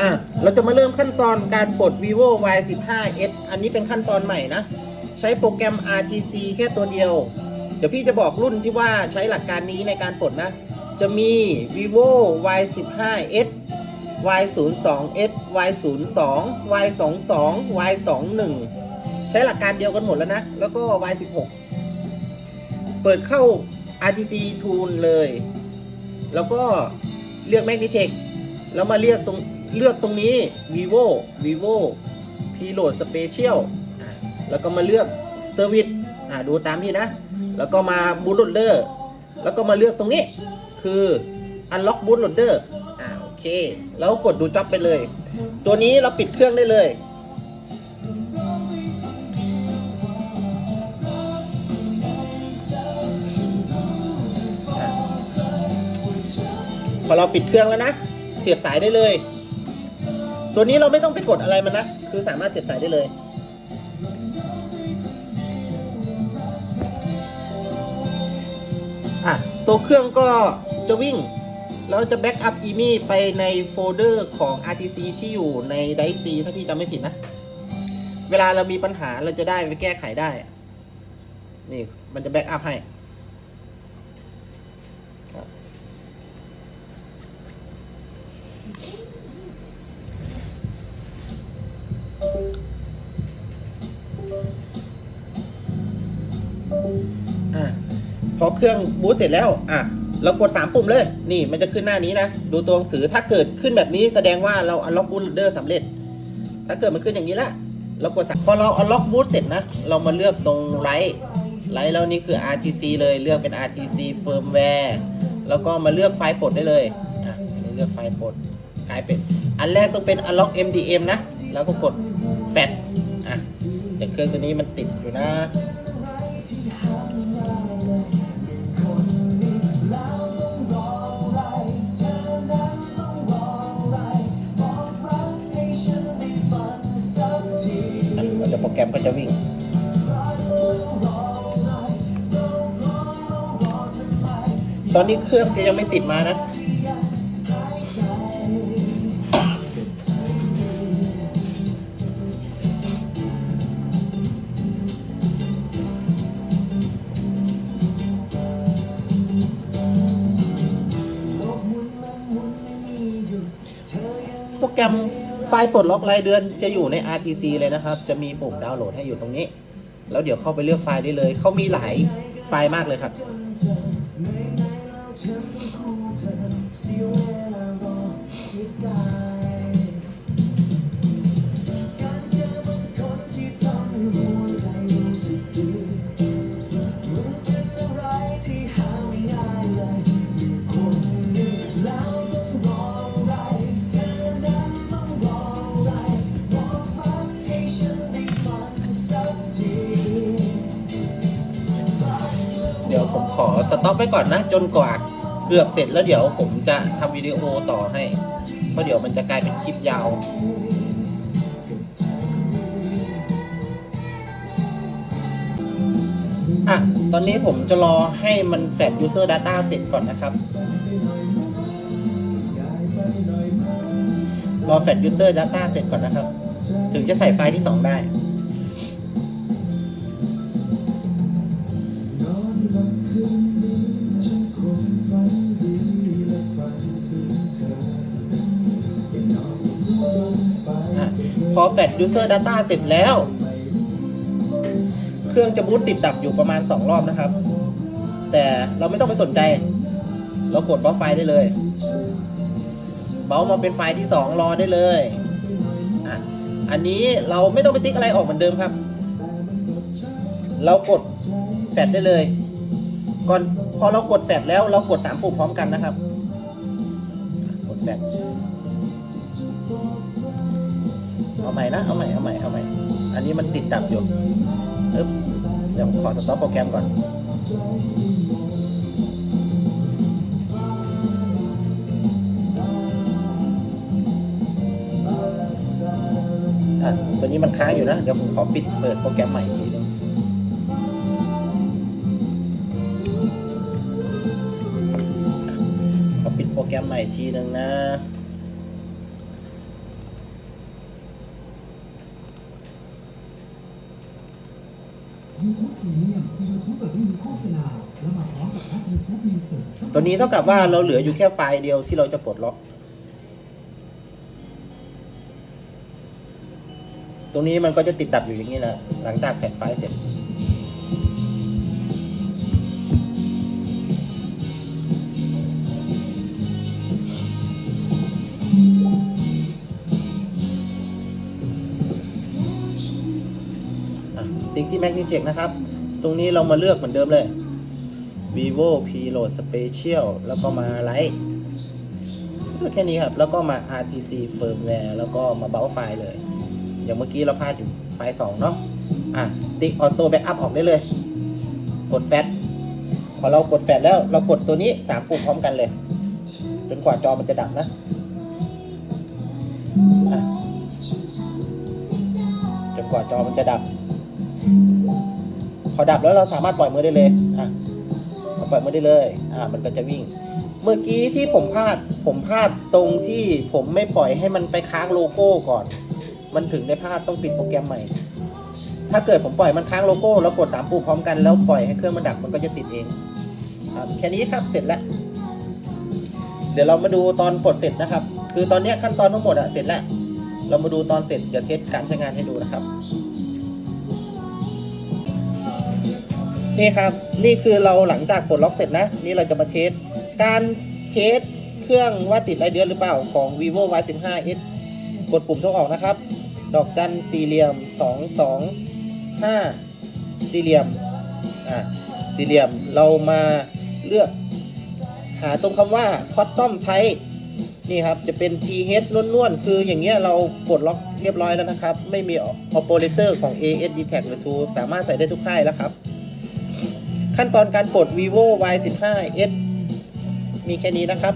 อะเราจะมาเริ่มขั้นตอนการปลด vivo y 1 5 s อันนี้เป็นขั้นตอนใหม่นะ ใช้โปรแกรม RGC แค่ตัวเดียว เดี๋ยวพี่จะบอกรุ่นที่ว่าใช้หลักการนี้ในการปลดนะ จะมี vivo y 1 5 s y 0 2 s y 0 2 y 2 2 y 2 1ใช้หลักการเดียวกันหมดแล้วนะ แล้วก็ y 16เปิดเข้า RGC Tool เลย แล้วก็เลือก Magnitech แล้วมาเลือกตรง เลือกตรงนี้ vivo vivo preload special อะแล้วก็มาเลือก service อะดูตามที่นะ แล้วก็มา bootloader แล้วก็มาเลือกตรงนี้ คือ unlock bootloader อ่าโอเค แล้วกดดูจ็อบไปเลย ตัวนี้เราปิดเครื่องได้เลยพอเราปิดเครื่องแล้วนะ เสียบสายได้เลย ตัวนี้เราไม่ต้องไปกดอะไรมันนะ คือสามารถเสียบสายได้เลย อะ ตัวเครื่องก็จะวิ่ง แล้วจะแบ็กอัพอีมี่ไปในโฟลเดอร์ของ RTC ที่อยู่ในไดซีถ้าพี่จำไม่ผิดนะ เวลาเรามีปัญหาเราจะได้ไปแก้ไขได้ นี่ มันจะแบ็กอัพให้ครับ อะพอเครื่องบูตเสร็จแล้วอะเรากด 3 ปุ่มเลย นี่มันจะขึ้นหน้านี้นะ ดูตัวหนังสือถ้าเกิดขึ้นแบบนี้แสดงว่าเรา unlock boot loader สำเร็จ ถ้าเกิดมันขึ้นอย่างนี้ละเรากด3พอเรา unlock boot เสร็จนะ เรามาเลือกตรงไลท์ไลท์แล้วนี่คือ RTC เลยเลือกเป็น RTC firmware แล้วก็มาเลือกไฟล์ปลดได้เลยอะอันนี้เลือกไฟล์ปลดกลายเป็น อันแรกต้องเป็น unlock MDM นะ แล้วก็กด fat อะเดี๋ยวเครื่องตัวนี้มันติดอยู่นะ ปรแกรมก็จะวิ่ง ตอนนี้เครื่องจะยังไม่ติดมานะโปรแกรม ไฟล์ปลดล็อกรายเดือนจะอยู่ใน RTC เลยนะครับ จะมีปุ่มดาวน์โหลดให้อยู่ตรงนี้ แล้วเดี๋ยวเข้าไปเลือกไฟล์ได้เลย เขามีหลายไฟล์มากเลยครับเต็อปไว้ก่อนนะ จนกว่าเกือบเสร็จแล้วเดี๋ยวผมจะทำวิดีโอต่อให้ เพราะเดี๋ยวมันจะกลายเป็นคลิปยาวอะ ตอนนี้ผมจะรอให้มันแฟด user data เสร็จก่อนนะครับ รอแฟด user data เสร็จก่อนนะครับ ถึงจะใส่ไฟล์ที่ 2 ได้ อะพอแฟด user data เสร็จแล้ว เครื่องจะบูตติดดับอยู่ประมาณ 2 รอบนะครับ แต่เราไม่ต้องไปสนใจ เรากดบล็อกไฟล์ได้เลยเบามาเป็นไฟล์ที่ 2 รอได้เลยอะอันนี้เราไม่ต้องไปติ๊กอะไรออกเหมือนเดิมครับ เรากดแฟดได้เลย ก่อนพอเรากดแฟดแล้วเรากด3ปุ่มพร้อมกันนะครับ กดแฟดเอาใหม่นะ เอาใหม่ เอาใหม่ เอาใหม่ อันนี้มันติดดับอยู่เดี๋ยวผมขอสต็อปโปรแกรมก่อนอะตัวนี้มันค้างอยู่นะ เดี๋ยวผมขอปิดเปิดโปรแกรมใหม่อีกทีนึง ใส่ทีหนึ่งนะ YouTube Premium คือแบบไม่มีโฆษณาและมาพอมกับแอป YouTube Music ตัวนี้เท่ากับว่าเราเหลืออยู่แค่ไฟล์เดียวที่เราจะปลดล็อก ตรงนี้มันก็จะติดดับอยู่อย่างนี้นะหลังจากแสลไฟล์เสร็จ ติ๊กที่ Magnetic นะครับ ตรงนี้เรามาเลือกเหมือนเดิมเลย vivo p l o a d special แล้วก็มา Lite เลือกแค่นี้ครับ แล้วก็มา rtc firmware แล้วก็มาเบราไฟล์เลย อย่างเมื่อกี้เราพลาดอยู่ไฟล์ 2 เนาะอะติ๊กออโต้แบ็กอัพออกได้เลย กดแฟตพอเรากดแฟตแล้วเรากดตัวนี้ 3 ปุ่มพร้อมกันเลย จนกว่าจอมันจะดับนะจนกว่าจอมันจะดับ พอดับแล้วเราสามารถปล่อยมือได้เลยอะปล่อยมือได้เลยอะมันก็จะวิ่ง เมื่อกี้ที่ผมพลาดผมพลาดตรงที่ผมไม่ปล่อยให้มันไปค้างโลโก้ก่อน มันถึงได้พลาดต้องปิดโปรแกรมใหม่ ถ้าเกิดผมปล่อยมันค้างโลโก้แล้วกดสามปุ่มพร้อมกันแล้วปล่อยให้เครื่องมันดับมันก็จะติดเองครับแค่นี้ครับเสร็จแล้ว เดี๋ยวเรามาดูตอนปลดเสร็จนะครับ คือตอนนี้ขั้นตอนทั้งหมดอะเสร็จแล้ว เรามาดูตอนเสร็จเดี๋ยวเทสการใช้งานให้ดูนะครับ นี่ครับ นี่คือเราหลังจากปลดล็อกเสร็จนะ นี่เราจะมาเทส การเทสเครื่องว่าติดไรเดือนหรือเปล่าของ vivo y 1 5 s กดปุ่มโทรออกนะครับ ดอกจันสี่เหลี่ยมสองสองห้าสี่เหลี่ยม อ่าสี่เหลี่ยม เรามาเลือก หาตรงคำว่า custom type นี่ครับ จะเป็น th ล้วนๆ คืออย่างเงี้ยเราปลดล็อกเรียบร้อยแล้วนะครับ ไม่มี operator ของ as d tag หรือ True สามารถใส่ได้ทุกค่ายแล้วครับ ขั้นตอนการปลด vivo y 1 5 s มีแค่นี้นะครับ